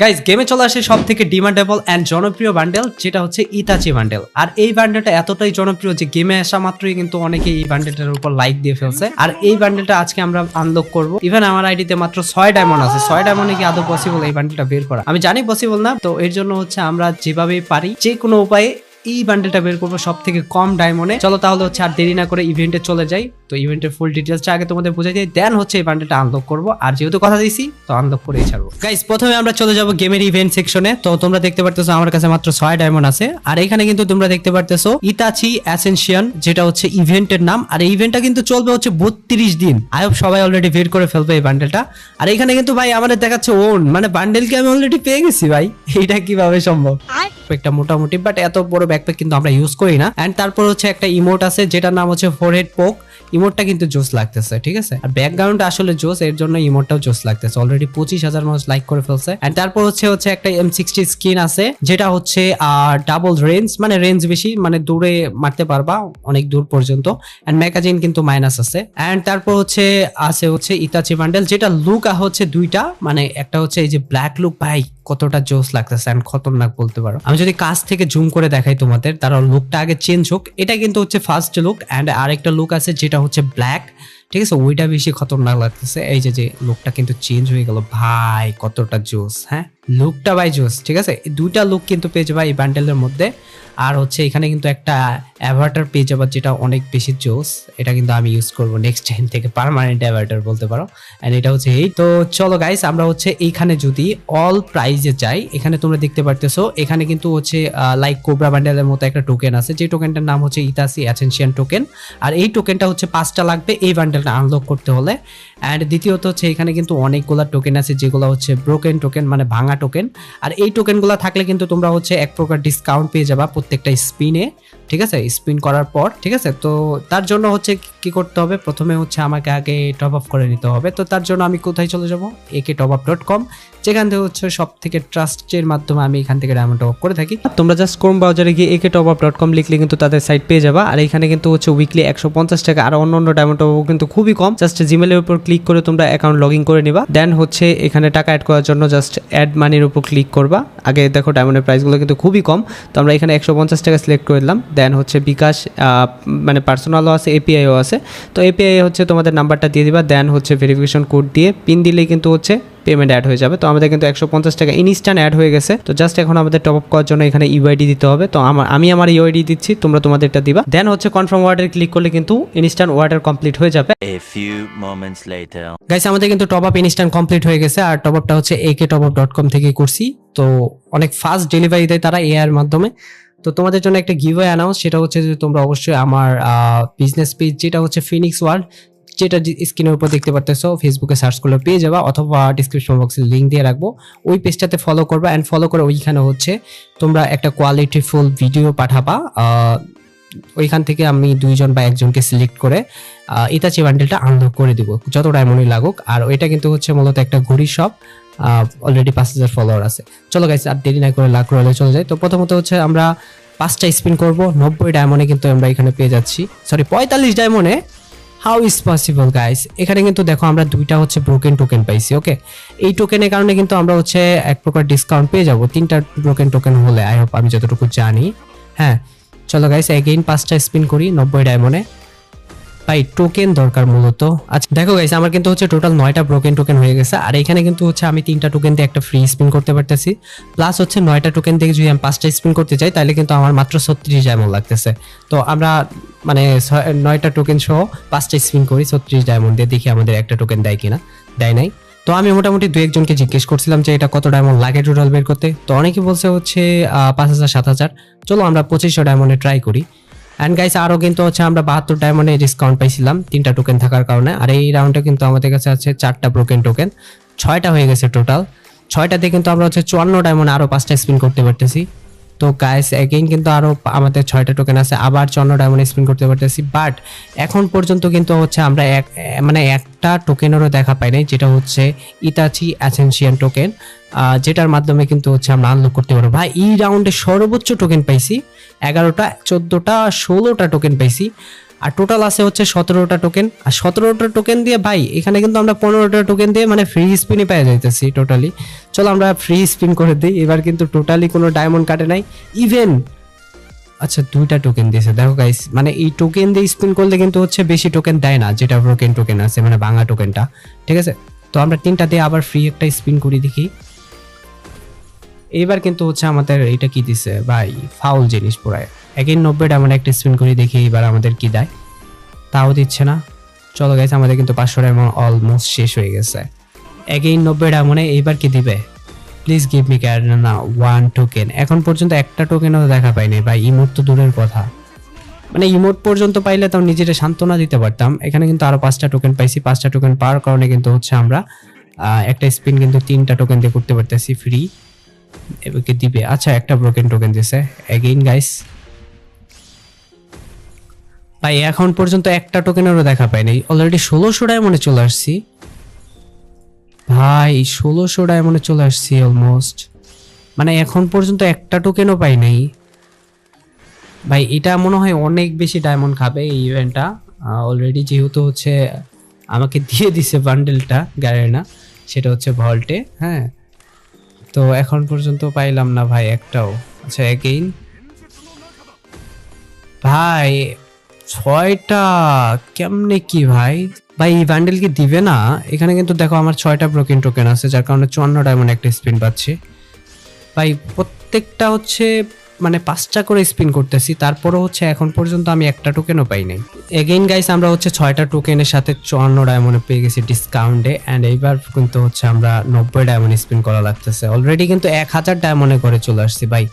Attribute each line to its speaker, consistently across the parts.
Speaker 1: Guys গেমে চলে আসে সব থেকে ডিমান্ডেবল অ্যান্ড জনপ্রিয় বান্ডেল যেটা হচ্ছে ইতাচি বান্ডেল আর এই বান্ডেলটা এতটাই জনপ্রিয় যে গেমে আসা মাত্রই কিন্তু অনেকে এই বান্ডেলটার উপর লাইক দিয়ে ফেলছে। আর এই বান্ডেলটা আজকে আমরা আনলক করব। ইভেন আমার আইডিতে মাত্র ছয় ডায়মন্ড আছে। ছয় ডায়মন্ডে কি আদৌ পসিবল এই বান্ডেলটা বের করা? আমি জানি পসিবল না, তো এর জন্য হচ্ছে আমরা যেভাবেই পারি যে কোনো উপায়ে এই বান্ডেলটা বের করব সব থেকে কম ডায়মন্ডে চলো তাহলে হচ্ছে আর দেরি না করে ইভেন্টে চলে যাই। তো ইভেন্টের ফুল ডিটেলসটা আগে তোমাদের বুঝাই দিই। দেন হচ্ছে এই বান্ডেলটা আনলক করব। আর যেহেতু কথা দিয়েছি, তো আনলক করেই ছাড়বো। গাইস প্রথমে আমরা চলে যাব গেমের ইভেন্ট সেকশনে তো তোমরা দেখতে পারতেছো আমার কাছে মাত্র ছয় ডায়মন্ড আছে। আর এখানে কিন্তু তোমরা দেখতে পারতেছো ইতাচি অ্যাসেনশিয়ান যেটা হচ্ছে ইভেন্টের নাম। আর এই ইভেন্টটা কিন্তু চলবে হচ্ছে বত্রিশ দিন। আই হোপ সবাই অলরেডি বের করে ফেলবে এই বান্ডেলটা আর এখানে কিন্তু ভাই আমাদের দেখাচ্ছে ওন মানে বান্ডেলকে আমি অলরেডি পেয়ে গেছি ভাই। এইটা কীভাবে সম্ভব? একটা মোটামুটি বাট এত বড় ব্যাকপ্যাক কিন্তু আমরা ইউজ করি না। অ্যান্ড তারপর হচ্ছে একটা ইমোট আছে, যেটার নাম হচ্ছে ফোর হেড পোক ইমোটটা কিন্তু জোস লাগতেছে, ঠিক আছে? আর ব্যাকগ্রাউন্ড আসলে জোস এর জন্য ইমোটটাও জোস লাগতেছে। অলরেডি পঁচিশ হাজার মানুষ লাইক করে ফেলছে। এন্ড তারপর হচ্ছে হচ্ছে একটা এম সিক্সটি স্কিন আছে, যেটা হচ্ছে ডাবল রেঞ্জ মানে রেঞ্জ বেশি মানে দূরে মারতে পারবা, অনেক দূর পর্যন্ত। এন্ড ম্যাগাজিন কিন্তু মাইনাস আছে। এন্ড তারপর হচ্ছে, আছে হচ্ছে ইতাচি বান্ডেল যেটা লুক হচ্ছে দুইটা মানে একটা হচ্ছে এই যে ব্ল্যাক লুক ভাই, কতটা জোস লাগতেছে এন্ড খতরনাক বলতে পারো। আমি যদি কাছ থেকে জুম করে দেখাই তোমাদের, তারা লুকটা আগে চেঞ্জ হোক। এটা কিন্তু হচ্ছে ফার্স্ট লুক এন্ড আরেকটা লুক আছে যেটা হচ্ছে ব্ল্যাক ঠিক আছে? ওইটা বেশি খতরনাক লাগতেছে। এই যে যে লোকটা কিন্তু চেঞ্জ হয়ে গেল। ভাই, কতটা জোস হ্যাঁ? লুকটা ভাই জোস ঠিক আছে? দুইটা লুক কিন্তু পেয়ে ভাই এই বান্ডেলের মধ্যে। আর হচ্ছে এখানে কিন্তু একটা অ্যাভার্টার পেয়ে যাবার যেটা অনেক বেশি জোস এটা কিন্তু আমি ইউজ করব নেক্সট টাইম থেকে পারমানেন্ট অ্যাভার্টার বলতে পারো। অ্যান্ড এটা হচ্ছে এই, তো চলো গাইস আমরা হচ্ছে এইখানে যদি অল প্রাইজে যাই, এখানে তোমরা দেখতে পারতেছো, এখানে কিন্তু হচ্ছে লাইক কোবরা বান্ডেলের মতো একটা টোকেন আছে, যে টোকেনটার নাম হচ্ছে ইতাসি অ্যাসেনশিয়ান টোকেন আর এই টোকেনটা হচ্ছে পাঁচটা লাগবে এই বান্ডেলটা আনলক করতে হলে। অ্যান্ড দ্বিতীয়ত হচ্ছে এখানে কিন্তু অনেকগুলা টোকেন আছে, যেগুলো হচ্ছে ব্রোকেন টোকেন মানে ভাঙা টোকেন আর এই টোকেনগুলো থাকলে কিন্তু তোমরা হচ্ছে এক প্রকার ডিসকাউন্ট পেয়ে যাবা প্রত্যেকটা স্পিনে ঠিক আছে? স্পিন করার পর, ঠিক আছে? তো তার জন্য হচ্ছে কি করতে হবে? প্রথমে হচ্ছে আমাকে আগে টপ আপ করে নিতে হবে। তো তার জন্য আমি কোথায় চলে যাব? একে টপ আপ ডট কম যেখান থেকে হচ্ছে সব থেকে ট্রাস্টের মাধ্যমে আমি এখান থেকে ডায়মন্ড টপ করে থাকি। তোমরা জাস্ট ক্রোম ব্রাউজারে গিয়ে একে টপ আপ ডট কম লিখলে কিন্তু তাদের সাইট পেয়ে যাবা। আর এখানে কিন্তু হচ্ছে উইকলি একশো পঞ্চাশ টাকা আর অন্য অন্য ডায়মন্ড টপ কিন্তু খুবই কম। জাস্ট জিমেলের উপর ক্লিক করে তোমরা অ্যাকাউন্ট লগ ইন করে নিবা। দেন হচ্ছে এখানে টাকা অ্যাড করার জন্য জাস্ট অ্যাড মানির উপর ক্লিক করবা। আগে দেখো ডায়মন্ডের প্রাইসগুলো কিন্তু খুবই কম। তো আমরা এখানে একশো পঞ্চাশ টাকা সিলেক্ট করে দিলাম। দেন হচ্ছে বিকাশ মানে পার্সোনালও আছে এপিআইও আছে। তো এপিআই হচ্ছে তোমাদের নাম্বারটা দিয়ে দিবা। দেন হচ্ছে ভেরিফিকেশন কোড দিয়ে পিন দিলেই কিন্তু হচ্ছে পেমেন্ট অ্যাড হয়ে যাবে। তো আমাদের কিন্তু একশো পঞ্চাশ টাকা ইনস্ট্যান্ট অ্যাড হয়ে গেছে। তো জাস্ট এখন আমাদের টপ আপ করার জন্য এখানে ইউআইডি দিতে হবে। তো আমার আমি আমার ইউআইডি দিচ্ছি তোমরা তোমাদেরটা দিবা। দেন হচ্ছে কনফার্ম ওয়ার্ডের ক্লিক করলে কিন্তু ইনস্ট্যান্ট ওয়ার্ডার কমপ্লিট হয়ে যাবে. গাইস আমাদের কিন্তু টপ আপ ইনস্ট্যান্ট কমপ্লিট হয়ে গেছে। আর টপ আপটা হচ্ছে একে টপ আপ ডট কম থেকে করছি। তো অনেক ফাস্ট ডেলিভারি দেয় তারা এআর মাধ্যমে। তো তোমাদের জন্য একটা গিভ অ্যানাউন্স সেটা হচ্ছে যে তোমরা অবশ্যই আমার বিজনেস পেজ যেটা হচ্ছে ফিনিক্স ওয়ার্ল্ড যেটা স্ক্রিনের উপর দেখতে পারতেছো ফেসবুকে সার্চ করলে পেয়ে যাবা অথবা ডিসক্রিপশন বক্সে লিঙ্ক দিয়ে রাখব। ওই পেজটাতে ফলো করবা অ্যান্ড ফলো করে ওইখানে হচ্ছে তোমরা একটা কোয়ালিটিফুল ভিডিও পাঠাবা। ওইখান থেকে আমি দুইজন বা একজনকে সিলেক্ট করে ইতাচি বান্ডেলটা আনলক করে দিব যত ডায়মন্ডই লাগুক। আর ওইটা কিন্তু হচ্ছে মূলত একটা ঘড়ি শপ অলরেডি পাঁচ হাজার ফলোয়ার আছে। চলো গাইস আর দেরি না করে লাখ রয়েলে চলে যাই। তো প্রথমত হচ্ছে আমরা পাঁচটা স্পিন করব, নব্বই ডায়মন্ডে কিন্তু আমরা এখানে পেয়ে যাচ্ছি। সরি পঁয়তাল্লিশ ডায়মন্ডে হাউ ইজ পসিবল গাইস এখানে কিন্তু দেখো আমরা দুইটা হচ্ছে ব্রোকেন টোকেন পাইছি ওকে এই টোকেনের কারণে কিন্তু আমরা হচ্ছে এক প্রকার ডিসকাউন্ট পেয়ে যাব। তিনটা ব্রোকেন টোকেন হলে আই হোপ আমি যতটুকু জানি হ্যাঁ? চলো গাইস এগেইন পাঁচটা স্পিন করি, নব্বই ডায়মন্ডে ভাই টোকেন দরকার মূলত। আচ্ছা দেখো গাইস আমার কিন্তু হচ্ছে টোটাল নয়টা ব্রোকেন টোকেন হয়ে গেছে, আর এখানে কিন্তু হচ্ছে আমি তিনটা টোকেন দিয়ে একটা ফ্রি স্পিন করতে পারতেছি। প্লাস হচ্ছে নয়টা টোকেন দিয়ে যদি আমি পাঁচটা স্পিন করতে চাই, তাহলে কিন্তু আমার মাত্র ছত্রিশ ডায়মন্ড লাগতেছে। তো আমরা মানে নয়টা টোকেন সহ পাঁচটা স্পিন করি, ছত্রিশ ডায়মন্ড দিয়ে দেখি আমাদের একটা টোকেন দেয় কিনা, দেয় নাই। তো আমি মোটামুটি দু একজনকে জিজ্ঞেস করছিলাম যে এটা কত ডায়মন্ড লাগে টোটাল বের করতে, তো অনেকে বলছে হচ্ছে পাঁচ হাজার, সাত হাজার। চলো আমরা পঁচিশশো ডায়মন্ডে ট্রাই করি। অ্যান্ড গাইস আরও কিন্তু হচ্ছে আমরা বাহাত্তর ডায়মন্ডে ডিসকাউন্ট পাইছিলাম, তিনটা টোকেন থাকার কারণে। আর এই রাউন্ডে কিন্তু আমাদের কাছে আছে চারটা ব্রোকেন টোকেন ছয়টা হয়ে গেছে টোটাল ছয়টাতে কিন্তু আমরা হচ্ছে চুয়ান্ন ডায়মন্ড আরও পাঁচটা স্পিন করতে পারতেছি। তো গাইস এগেইন কিন্তু আরও আমাদের ছয়টা টোকেন আছে, আবার চন্ন ডায়মন্ড স্পিন করতে পারতেছি বাট এখন পর্যন্ত কিন্তু হচ্ছে আমরা এক মানে একটা টোকেনেরও দেখা পাই নাই, যেটা হচ্ছে ইতাচি অ্যাসেনশিয়ান টোকেন যেটার মাধ্যমে কিন্তু হচ্ছে আমরা আনলক করতে পারব। ভাই, এই রাউন্ডে সর্বোচ্চ টোকেন পাইছি, এগারোটা, চোদ্দোটা, ষোলোটা টোকেন পাইছি আর টোটাল আছে হচ্ছে সতেরোটা টোকেন আর সতেরোটা টোকেন দিয়ে ভাই, এখানে কিন্তু আমরা পনেরোটা টোকেন দিয়ে মানে ফ্রি স্পিনই পেয়ে যাইতেছি টোটালি চলো আমরা ফ্রি স্পিন করে দিই। এবার কিন্তু টোটালি কোনো ডায়মন্ড কাটে নাই। ইভেন আচ্ছা দুইটা টোকেন দিয়েছে। দেখো গাইস মানে এই টোকেন দিয়ে স্পিন করলে কিন্তু হচ্ছে বেশি টোকেন দেয় না, যেটা ব্রোকেন টোকেন আছে মানে ভাঙা টোকেনটা ঠিক আছে? তো আমরা তিনটা দিয়ে আবার ফ্রি একটা স্পিন করি দেখি। এইবার কিন্তু হচ্ছে আমাদের এটা কি দিছে? ভাই ফাউল জিনিস পুরায় একের নব্বইটা আমরা একটা স্পিন করি, দেখি এবার আমাদের কি দেয়। তাও দিচ্ছে না। চলো গাইস আমাদের কিন্তু পাঁচশো ডায়মন্ড অলমোস্ট শেষ হয়ে গেছে। এগেইন নব্বই ডায়মন্ডে এইবার কি দিবে? প্লিজ গিভ মি না ওয়ান টোকেন এখন পর্যন্ত একটা টোকেনও দেখা পাইনি ভাই ইমোট তো দূরের কথা। মানে ইমোট পর্যন্ত পাইলে তাও নিজেরা সান্ত্বনা দিতে পারতাম। এখানে কিন্তু আরও পাঁচটা টোকেন পাইছি। পাঁচটা টোকেন পাওয়ার কারণে কিন্তু হচ্ছে আমরা একটা স্পিন কিন্তু তিনটা টোকেন দিয়ে করতে পারতেছি ফ্রি এবারকে দিবে? আচ্ছা একটা ব্রোকেন টোকেন দিছে। এগেইন গাইস ভাই, এখন পর্যন্ত একটা টোকেনেরও দেখা পাইনি। অলরেডি ষোলোশো ডায়মন্ডে চলে আসছি। ভাই, ষোলোশো ডায়মন্ডে চলে আসছি অলমোস্ট মানে এখন পর্যন্ত একটা টোকেনও পাই নাই। ভাই, এটা মনে হয় অনেক বেশি ডায়মন্ড খাবে এই ইভেন্টটা অলরেডি যেহেতু হচ্ছে আমাকে দিয়ে দিছে বান্ডেলটা গ্যারেনা সেটা হচ্ছে ভল্টে হ্যাঁ। তো এখন পর্যন্ত পাইলাম না ভাই একটাও। আচ্ছা এগেইন ভাই ছয়টা? কেমনে কি ভাই? ভাই, এই বান্ডেল কি দিবে না? এখানে কিন্তু দেখো আমার ছয়টা ব্রোকেন টোকেন আছে, যার কারণে চুয়ান্ন ডায়মন্ড একটা স্পিন পাচ্ছি। ভাই, প্রত্যেকটা হচ্ছে মানে পাঁচটা করে স্পিন করতেছি, তারপরও হচ্ছে এখন পর্যন্ত আমি একটা টোকেনও পাই নাই এগেইন গাইস আমরা হচ্ছে ছয়টা টোকেনের সাথে চুয়ান্ন ডায়মন্ডে পেয়ে গেছি ডিসকাউন্টে অ্যান্ড এইবার কিন্তু হচ্ছে আমরা নব্বই ডায়মন্ড স্পিন করা লাগতেছে। অলরেডি কিন্তু এক হাজার ডায়মন্ডে করে চলে আসছি, ভাই।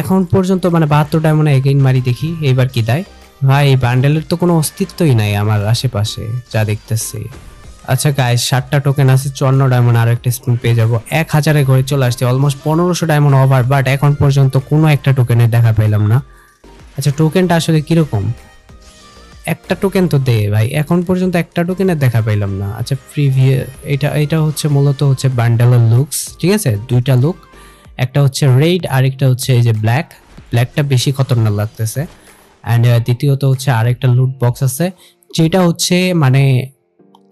Speaker 1: এখন পর্যন্ত মানে বাহাত্তর ডায়মন্ডে এগেইন মারি দেখি, এইবার কি দেয়? ভাই বান্ডেলের তো কোনো অস্তিত্বই নাই আমার আশেপাশে, যা দেখতেছি। আচ্ছা গায়ে ষাটটা টোকেন আছে, চুয়ান্ন ডায়মন্ড আরও একটা স্পিন পেয়ে যাব। এক হাজারে ঘরে চলে আসছে অলমোস্ট পনেরোশো ডায়মন্ড ওভার বাট এখন পর্যন্ত কোনো একটা টোকেনের দেখা পেলাম না। আচ্ছা টোকেনটা আসলে কীরকম? একটা টোকেন তো দে ভাই, এখন পর্যন্ত একটা টোকেনের দেখা পাইলাম না। আচ্ছা প্রিভিয়াস এটা এটা হচ্ছে মূলত হচ্ছে বান্ডেলের লুকস ঠিক আছে? দুইটা লুক একটা হচ্ছে রেড আর একটা হচ্ছে এই যে ব্ল্যাক ব্ল্যাকটা বেশি খতরনাক লাগতেছে। অ্যান্ড দ্বিতীয়ত হচ্ছে আরেকটা লুট বক্স আছে, যেটা হচ্ছে মানে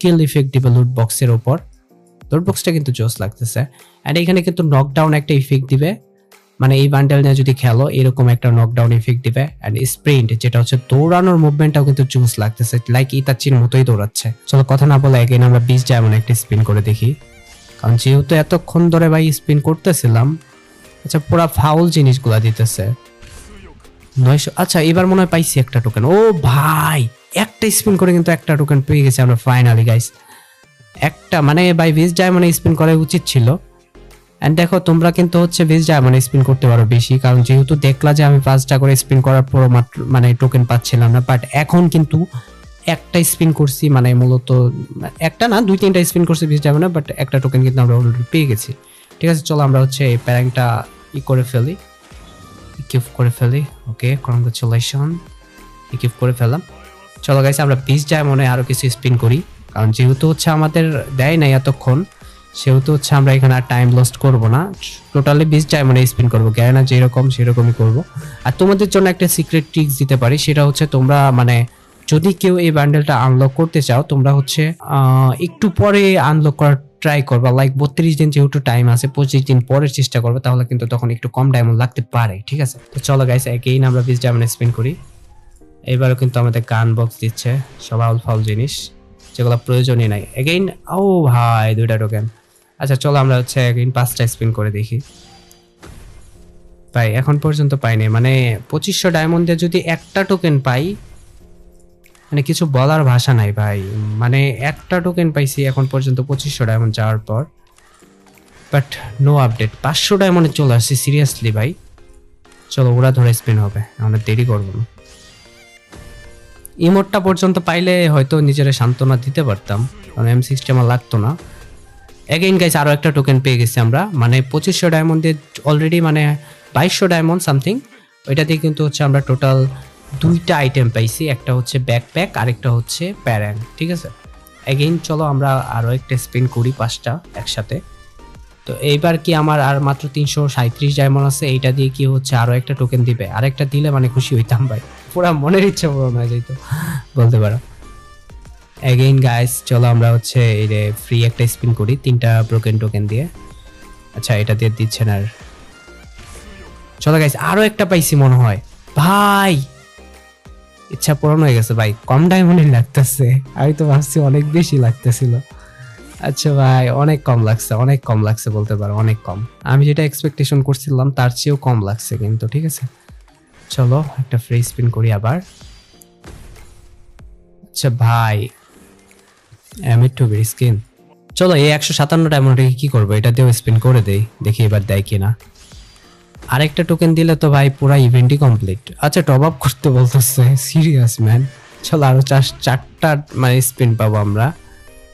Speaker 1: কিল ইফেক্ট দিবে লুট বক্সের ওপর। লুট বক্সটা কিন্তু জোস লাগতেছে। অ্যান্ড এখানে কিন্তু নকডাউন একটা ইফেক্ট দিবে। মানে এই বান্ডেল নিয়ে যদি খেলো, এরকম একটা নকডাউন ইফেক্ট দিবে। অ্যান্ড স্প্রিন্ট যেটা হচ্ছে দৌড়ানোর মুভমেন্টটাও কিন্তু জোস লাগতেছে লাইক ইতাচির মতোই দৌড়াচ্ছে। চলো কথা না বলে এগেন আমরা বিশ ডায়মন্ড একটা স্পিন করে দেখি। কারণ যেহেতু এতক্ষণ ধরে ভাই স্পিন করতেছিলাম আচ্ছা পুরা ফাউল জিনিসগুলা দিতেছে। নয়শো আচ্ছা এবার মনে হয় পাইছি একটা টোকেন ও ভাই, একটা স্পিন করে কিন্তু একটা টোকেন পেয়ে গেছি আমরা ফাইনালি গাইস একটা মানে ভাই বিশ ডায়মন্ডে স্পিন করা উচিত ছিল। অ্যান্ড দেখো, তোমরা কিন্তু হচ্ছে বিশ ডায়মন্ডে স্পিন করতে পারো বেশি, কারণ যেহেতু দেখলা যে আমি পাঁচটা করে স্পিন করার পর মাত্র মানে টোকেন পাচ্ছিলাম না। বাট এখন কিন্তু একটা স্পিন করছি মানে মূলত, একটা না, দুই তিনটা স্পিন করছি বিশ ডায়মন্ডে বাট একটা টোকেন কিন্তু আমরা অলরেডি পেয়ে গেছি। ঠিক আছে, চলো আমরা হচ্ছে এই প্যারাংটা ই করে ফেলি। ইকিপ করে ফেলি, ওকে কংগ্রেচুলেশন ইকিপ করে ফেলাম চলো গাইছে আমরা বিশ ডায়মন্ডে আরও কিছু স্পিন করি, কারণ যেহেতু হচ্ছে আমাদের দেয় নাই এতক্ষণ, সেহেতু হচ্ছে আমরা এখানে আর টাইম লস্ট করব না। টোটালি বিশ ডায়মন্ডে স্পিন করব গ্যারেনা যেরকম, সেরকমই করব। আর তোমাদের জন্য একটা সিক্রেট ট্রিক্স দিতে পারি, সেটা হচ্ছে তোমরা মানে যদি কেউ এই বান্ডেলটা আনলক করতে চাও, তোমরা হচ্ছে একটু পরে আনলক করার ট্রাই করবা লাইক বত্রিশ দিন যেহেতু টাইম আছে, পঁচিশ দিন পরের চেষ্টা করবে, তাহলে কিন্তু তখন একটু কম ডায়মন্ড লাগতে পারে, ঠিক আছে? তো চলো গাইস এগেইন আমরা বিশ ডায়মন্ড স্পিন করি। এবারও কিন্তু আমাদের গান বক্স দিচ্ছে, সব আউল ফাউল জিনিস, যেগুলো প্রয়োজনই নাই। এগেইন ও ভাই, দুইটা টোকেন। আচ্ছা চলো আমরা হচ্ছে এগেইন পাঁচটা স্পিন করে দেখি। ভাই, এখন পর্যন্ত পাইনি মানে পঁচিশশো ডায়মন্ডে যদি একটা টোকেন পাই মানে কিছু বলার ভাষা নাই ভাই। মানে একটা টোকেন পাইছি এখন পর্যন্ত পঁচিশশো ডায়মন্ড যাওয়ার পর। বাট নো আপডেট পাঁচশো ডায়মন্ডে চলে আসছি সিরিয়াসলি ভাই। চলো, ওরা ধরে স্পিন হবে, আমরা দেরি করব না। ইমোটটা পর্যন্ত পাইলে হয়তো নিজেরা সান্ত্বনা দিতে পারতাম, কারণ এম সিক্সটি আমার লাগতো না। এগেইন গাইস আরও একটা টোকেন পেয়ে গেছি আমরা। মানে পঁচিশশো ডায়মন্ডে অলরেডি মানে বাইশশো ডায়মন্ড সামথিং ওইটা দিয়ে কিন্তু হচ্ছে আমরা টোটাল দুইটা আইটেম পাইছি, একটা হচ্ছে ব্যাকপ্যাক আরেকটা হচ্ছে প্যারাং ঠিক আছে? এগেইন চলো আমরা আরও একটা স্পিন করি পাঁচটা একসাথে। তো এইবার কি আমার আর মাত্র তিনশো সাঁত্রিশ ডায়মন্ড আছে, এইটা দিয়ে কি হচ্ছে আরও একটা টোকেন দিবে? আরেকটা দিলে মানে খুশি হইতাম ভাই। পুরো মনের ইচ্ছা পূরণ হয়ে যেত বলতে পারো। এগেইন গাইস চলো আমরা হচ্ছে এই যে ফ্রি একটা স্পিন করি, তিনটা ব্রোকেন টোকেন দিয়ে। আচ্ছা এটা দিয়ে দিচ্ছেন আর চলো গাইস আরও একটা পাইছি মনে হয়। ভাই! ইচ্ছা পূরণ হয়ে গেছে, ভাই। কম ডায়মন্ডই লাগতেছে। আমি তো ভাবছি অনেক বেশি লাগতেছিল। আচ্ছা ভাই, অনেক কম লাগছে, অনেক কম লাগছে বলতে পারো, অনেক কম। আমি যেটা এক্সপেকটেশন করছিলাম, তার চেয়েও কম লাগছে কিন্তু, ঠিক আছে? চলো, একটা ফ্রি স্পিন করি আবার। আচ্ছা ভাই আমি টু স্কিন চলো, এই একশো সাতান্ন ডায়মন্ডটাকে কি করব? এটা দিয়েও স্পিন করে দেই, দেখি এবার দেয় কিনা। আরেকটা টোকেন দিলে তো ভাই পুরা ইভেন্টই কমপ্লিট আচ্ছা টপ আপ করতে বলতেছে সিরিয়াস ম্যান চলো আরও চার চারটা মানে স্পিন পাবো আমরা।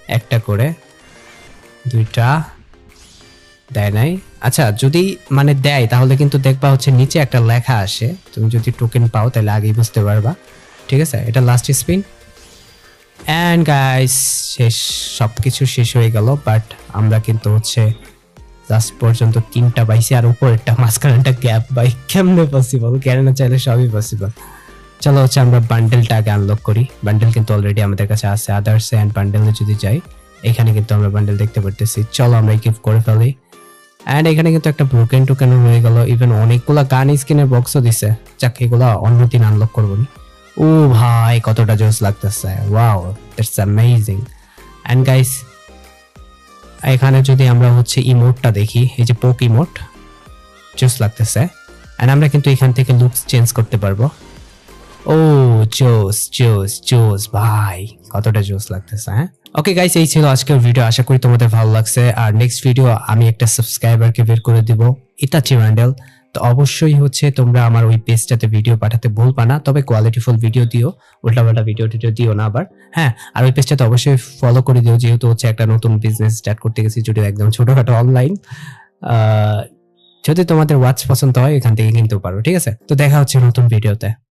Speaker 1: একটা করে। দুইটা। দেয় নাই। আচ্ছা যদি মানে দেয়, তাহলে কিন্তু দেখবা হচ্ছে নিচে একটা লেখা আসে। তুমি যদি টোকেন পাও, তাহলে আগেই বুঝতে পারবা। ঠিক আছে? এটা লাস্ট স্পিন অ্যান্ড গাইস শেষ সব কিছু শেষ হয়ে গেল বাট আমরা কিন্তু হচ্ছে লাস্ট পর্যন্ত তিনটা পাইছি আর উপরেরটা মাঝখানেটা গ্যাপ বাই কেমনে পসিবল ক্যারেনা চাইলে সবই পসিবল চলো হচ্ছে আমরা বান্ডেলটা আগে আনলক করি। বান্ডেল কিন্তু অলরেডি আমাদের কাছে আছে। আদার্স অ্যান্ড বান্ডেলে যদি যাই, এখানে কিন্তু আমরা বান্ডেল দেখতে পারতেছি। চলো আমরা গিফট করে ফেলি। অ্যান্ড এখানে কিন্তু একটা ব্রোকেন টোকেন রয়ে গেল। ইভেন অনেকগুলা গান স্কিনের বক্সও দিছে। যাক, এগুলো অন্য দিন আনলক করব ও ভাই, কতটা জোস লাগতেছে। Wow that's amazing and guys এখানে যদি আমরা হচ্ছে ইমোটটা দেখি, এই যে পোক ইমোট জোস লাগতেছে। অ্যান্ড আমরা কিন্তু এখান থেকে লুকস চেঞ্জ করতে পারব। ও জোস জোস জোস ভাই, কতটা জোস লাগতেছে হ্যাঁ? ওকে গাইস এই ছিল আজকের ভিডিও আশা করি তোমাদের ভালো লাগছে। আর নেক্সট ভিডিও আমি একটা সাবস্ক্রাইবারকে বের করে দিব এটা ম্যান্ডেল তো অবশ্যই হচ্ছে তোমরা আমার ওই পেজটাতে ভিডিও পাঠাতে ভুলবা না। তবে কোয়ালিটিফুল ভিডিও দিও, উল্টাপাল্টা ভিডিও টিডিও দিও না আবার। হ্যাঁ আর ওই পেজটাতে অবশ্যই ফলো করে দিও, যেহেতু হচ্ছে একটা নতুন বিজনেস স্টার্ট করতে গেছি, যদিও একদম ছোটোখাটো অনলাইন যদি তোমাদের ওয়াচ পছন্দ হয়, এখান থেকে কিনতেও পারো, ঠিক আছে? তো দেখা হচ্ছে নতুন ভিডিওতে